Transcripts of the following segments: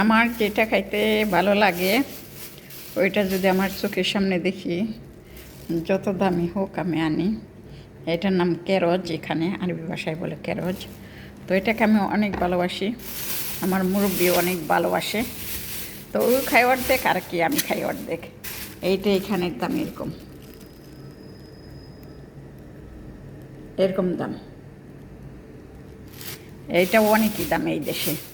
আমার যেটা খাইতে ভালো লাগে, ওইটা যদি আমার চোখের সামনে দেখি, যত দামি হোক আমি আনি। এটার নাম ক্যারজ, এখানে আরবি ভাষায় বলে ক্যারজ। তো এটাকে আমি অনেক ভালোবাসি। আমার মুরব্বী অনেক ভালোবাসে। তো ও খাই অর্ধেক আর কি, আমি খাই অর্ধেক। এইটা এখানের দাম এরকম। এরকম দাম। এইটা অনেকই দাম এই দেশে।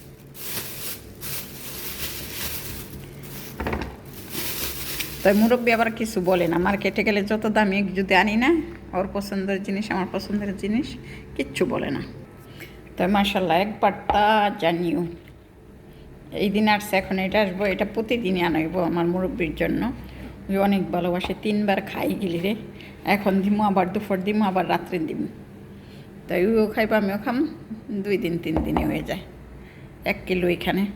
তো মুরব্বী আবার কিছু বলে না। মার্কেটে গেলে যত দামি যদি আনি না, ওর পছন্দের জিনিস, আমার পছন্দের জিনিস, কিচ্ছু বলে না। তাই মার্শাল্লাহ একবার তা জানিও। এই দিন আসছে, এখন এটা আসব, এটা প্রতিদিনই আনাইব আমার মুরব্বীর জন্য। অনেক ভালোবাসে, তিনবার খাই গেলি রে। এখন দিমু, আবার দুপুর দিমু, আবার রাত্রে দিমু। তাই ওও খাইব, আমিও খাম। দুই দিন, তিন দিনে হয়ে যায়। এক কিলো এখানে।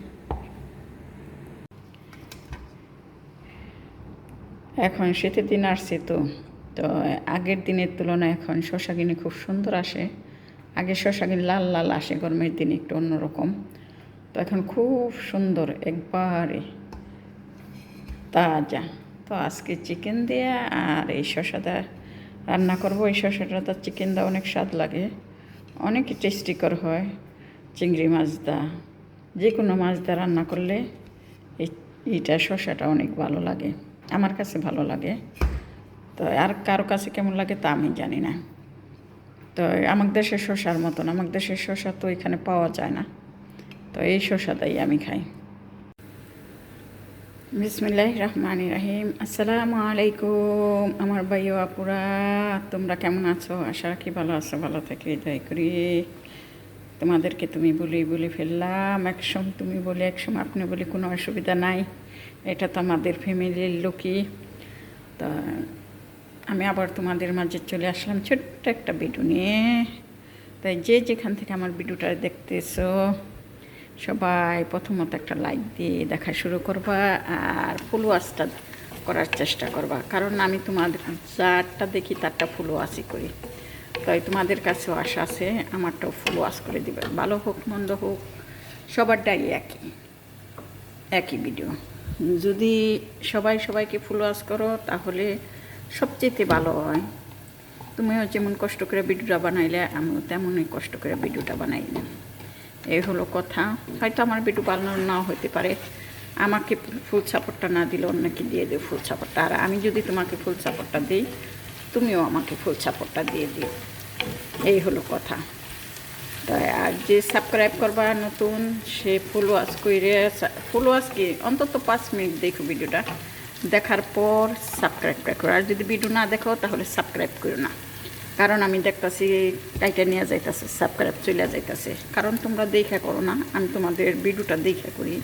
এখন শীতের দিন আসছে তো তো আগের দিনের তুলনায় এখন শশা কিনে খুব সুন্দর আসে। আগে শশা কিনে লাল লাল আসে, গরমের দিনে একটু অন্যরকম। তো এখন খুব সুন্দর, একবারে তাজা। তো আজকে চিকেন দিয়ে আর এই শশাটা রান্না করব। এই শশাটা তো চিকেন দা অনেক স্বাদ লাগে। অনেক টেস্টিকর হয়। চিংড়ি মাছ দা যে কোনো মাছ দা রান্না করলে এই, এইটা শশাটা অনেক ভালো লাগে। আমার কাছে ভালো লাগে। তো আর কারও কাছে কেমন লাগে তা আমি জানি না। তো আমার দেশের শশার মতন আমার দেশের শশা তো এখানে পাওয়া যায় না। তো এই শশাটাই আমি খাই। বিসমিল্লাহ রহমান রাহিম। আসসালামু আলাইকুম আমার ভাইও আপুরা, তোমরা কেমন আছো? আশা রাখি ভালো আছো, ভালো থেকে দয় করি। তোমাদেরকে তুমি বলি বলে ফেললাম, একসময় তুমি বলে, একসময় আপনি বলে কোনো অসুবিধা নাই। এটা তো আমাদের ফ্যামিলির লোকই। তা আমি আবার তোমাদের মাঝে চলে আসলাম ছোট্ট একটা ভিডিও নিয়ে। তাই যে যেখান থেকে আমার ভিডিওটা দেখতেছো, সবাই প্রথমত একটা লাইক দিয়ে দেখা শুরু করবা আর ফুলওয়াশটা করার চেষ্টা করবা। কারণ আমি তোমাদের যারটা দেখি তারটা ফুলওয়াশই করি। তাই তোমাদের কাছেও আশা আছে, আমারটাও ফুল ওয়াশ করে দিবে। ভালো হোক, মন্দ হোক, সবারটাই একই একই ভিডিও যদি সবাই সবাইকে ফুল ওয়াশ করো, তাহলে সবচেয়ে ভালো হয়। তুমিও যেমন কষ্ট করে ভিডিওটা বানাইলে, আমিও তেমনই কষ্ট করে ভিডিওটা বানাইলাম এই হলো কথা। হয়তো আমার ভিডিও বানানো নাও হতে পারে। আমাকে ফুল সাপোর্টটা না দিলে অন্যকে দিয়ে দিও ফুল সাপোর্টটা আর আমি যদি তোমাকে ফুল সাপোর্টটা দিই তুমিও আমাকে ফুল সাপোর্টটা দিয়ে দিও। এই হলো কথা। তো আর যে সাবস্ক্রাইব করবা নতুন, সে ফুল ওয়াশ করে ফুল ওয়াশ কি? অন্তত পাঁচ মিনিট দেখো ভিডিওটা দেখার পর সাবস্ক্রাইবটা করো। আর যদি ভিডিও না দেখো, তাহলে সাবস্ক্রাইব করো না। কারণ আমি দেখতেছি টাইটা নিয়ে যাইতেছে সাবস্ক্রাইব চলে যাইতেছে। কারণ তোমরা দেখা করো না, আমি তোমাদের ভিডিওটা দেখা করি।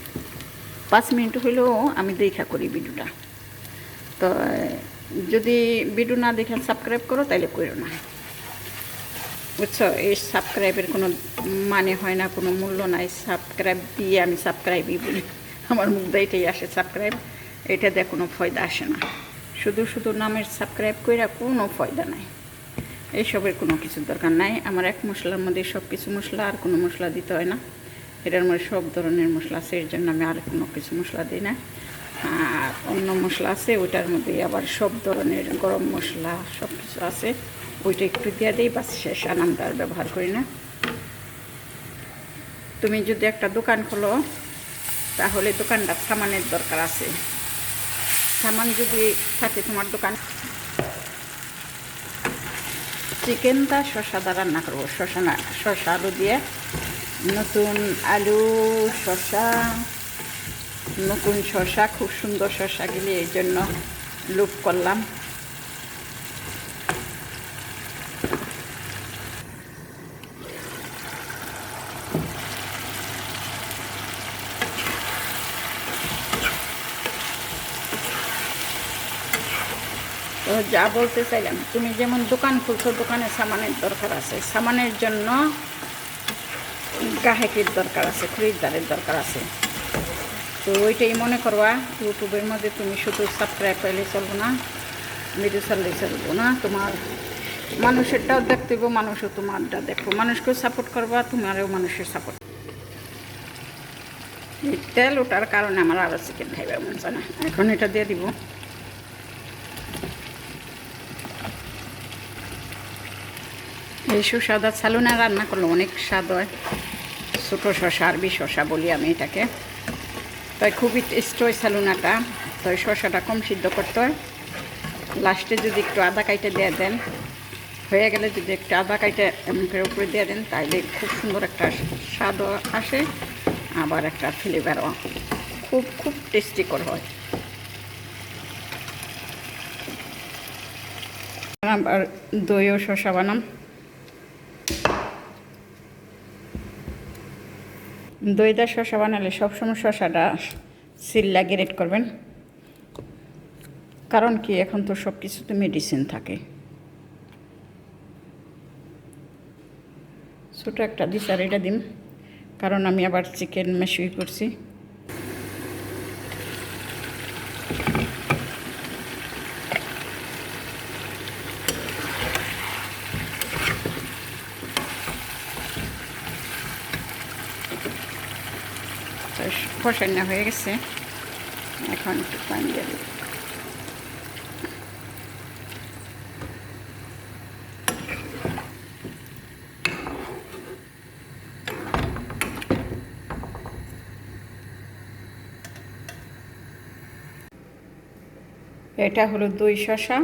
পাঁচ মিনিট হইলেও আমি দেখা করি ভিডিওটা তো যদি ভিডিও না দেখে সাবস্ক্রাইব করো তাহলে করো না। বুঝছ? এই সাবস্ক্রাইবের কোনো মানে হয় না, কোনো মূল্য নাই। সাবস্ক্রাইব দিয়ে আমি সাবস্ক্রাইবই বলি। আমার মুখ এটাই আসে সাবস্ক্রাইব এটা দিয়ে কোনো ফয়দা আসে না। শুধু শুধু নামের সাবস্ক্রাইব কইরা কোনো ফয়দা নাই। এইসবের কোনো কিছু দরকার নাই। আমার এক মশলার মধ্যে সব কিছু মশলা, আর কোনো মশলা দিতে হয় না। এটার মধ্যে সব ধরনের মশলা আছে, এর জন্য আমি আর কোনো কিছু মশলা দিই না। আর অন্য মশলা আছে, ওইটার মধ্যে আবার সব ধরনের গরম মশলা সব কিছু আছে। ওইটা একটু দিয়ে দিই, বাস শেষ, আর আমরা আর ব্যবহার করি না। তুমি যদি একটা দোকান খোলো, তাহলে দোকানটা সামানের দরকার আছে। সামান যদি থাকে তোমার দোকান। চিকেনটা শসা দ্বারা রান্না করব। শসা না, শসা আলু দিয়ে। নতুন আলু, শসা। নতুন শসা, খুব সুন্দর শসা গেলে এই জন্য লুপ করলাম। তো যা বলতে চাইলাম, তুমি যেমন দোকান খুলছো, দোকানে সামানের দরকার আছে। সামানের জন্য গ্রাহকের দরকার আছে, খরিদ্দারের দরকার আছে। তো ওইটাই মনে করবা, ইউটিউবের মধ্যে তুমি শুধু সাবস্ক্রাইব পাইলে চলবো না ভিডিও চাললে চলবো না, তোমার মানুষেরটাও দেখতে মানুষও তোমারটা দেখব। মানুষকেও সাপোর্ট করবা, তোমারও মানুষের সাপোর্ট তেল ওটার কারণে আমার আরও চিকেন খাইবার মন চায় না। এখন এটা দিয়ে দিব। এই সুস্বাদা সালুনা রান্না করলে অনেক স্বাদ হয়। ছোটো শশা আরবি শশা বলি আমি এটাকে। তাই খুবই টেস্ট হয় সালুনাটা তো এই শশাটা কম সিদ্ধ করতে হয়। লাস্টে যদি একটু আদা কাইটে দিয়ে দেন, হয়ে গেলে যদি একটু আদা কাইটে এমন করে উপরে দিয়ে দেন, তাইলে খুব সুন্দর একটা স্বাদও আসে, আবার একটা ফ্লেভারও খুব খুব টেস্টিকর হয়। আবার দই ও শসা বানাম। দইদা শশা বানালে সবসময় শশাটা সিল্লা গ্রেট করবেন। কারণ কি, এখন তো সব কিছুতে মেডিসিন থাকে। ছোটো একটা দিস আর এটা দিন কারণ আমি আবার চিকেন মেশুই করছি। কষান্না হয়ে গেছে। এখন একটু পানি দিই। এটা হলো দই শসা।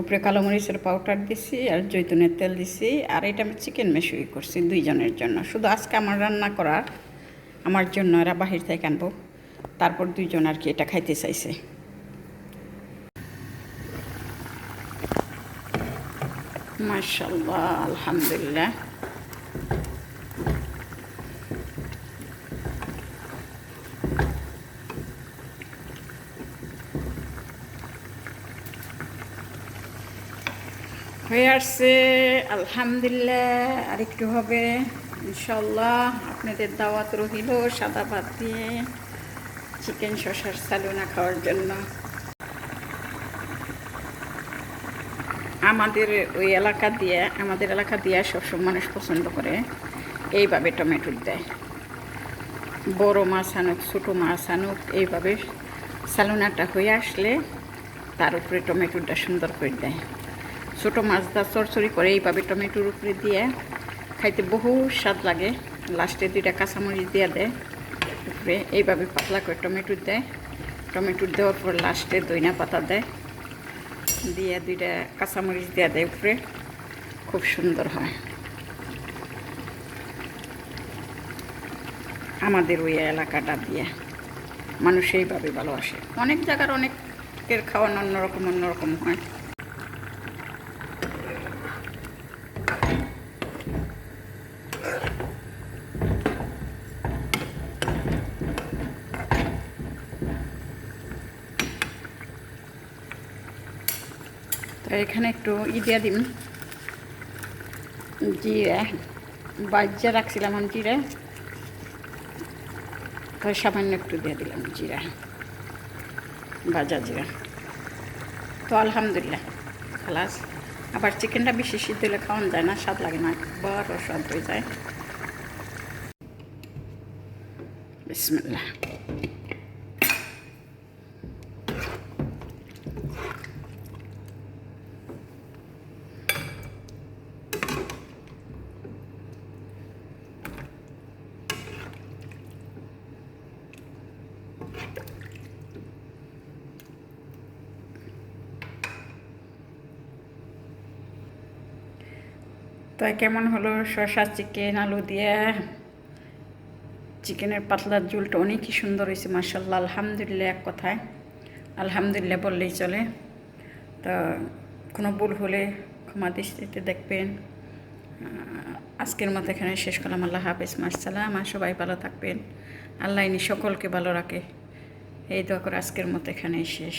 উপরে কালো মরিচের পাউডার দিছি আর জৈতুনের তেল দিছি। আর এটা আমি চিকেন মেশুই করছি দুইজনের জন্য। শুধু আজকে আমার রান্না করার। আমার জন্য এরা বাহির থেকে আনব। তারপর দুইজন আর কি এটা খাইতে চাইছে। মাশাল্লাহ আলহামদুলিল্লাহ। হয়ে আসছে, আলহামদুলিল্লাহ আর একটু হবে। ইনশাল্লাহ আপনাদের দাওয়াত রহিল সাদা ভাত দিয়ে চিকেন শশার সালুনা খাওয়ার জন্য। আমাদের ওই এলাকা দিয়ে, আমাদের এলাকা দিয়ে সবসময় মানুষ পছন্দ করে এইভাবে টমেটো দেয়। বড় মাছ আনুক, ছোটো মাছ আনুক, এইভাবে সালুনাটা হয়ে আসলে তার উপরে টমেটোটা সুন্দর করে দেয়। ছোটো মাছটা চরচড়ি করে এইভাবে টমেটোর উপরে দিয়ে খাইতে বহু স্বাদ লাগে। লাস্টে দুইটা কাঁচামরিচ দিয়ে দেয় উপরে এইভাবে পাতলা করে টমেটো দেয় টমেটো দেওয়ার পর লাস্টে দইনা পাতা দেয় দিয়ে দুইটা কাঁচামরিচ দিয়ে দেয় উপরে। খুব সুন্দর হয়। আমাদের ওই এলাকাটা দিয়ে। মানুষ এইভাবে ভালোবাসে। অনেক জায়গার অনেকের খাওয়ানো অন্যরকম অন্যরকম হয়। এখানে একটু ই দিয়ে দিন। জিরা, বাজ্যা রাখছিলাম আমি জিরা। তো সামান্য একটু দিয়ে দিলাম জিরা, বাজা জিরা। তো আলহামদুলিল্লাহ, খালাস। আবার চিকেনটা বেশি সিদ্ধ হলে খাওয়ানো যায় না, স্বাদ লাগে না বড় স্বাদ হয়ে যায়। বিসমিল্লাহ। তো কেমন হলো শসা চিকেন আলু দিয়ে? চিকেনের পাতলার ঝুলটা অনেকই সুন্দর হয়েছে মার্শাল্লাহ আলহামদুলিল্লাহ এক কথায়। আলহামদুলিল্লাহ বললেই চলে। তো কোনো ভুল হলে ক্ষমা দৃষ্টিতে দেখবেন। আজকের মতো এখানে শেষ করলাম। আল্লাহ হাফিজ মাসালাম আর সবাই ভালো থাকবেন। আল্লাহ ইনি সকলকে ভালো রাখে। এই দোয়া করে আজকের মতো এখানেই শেষ।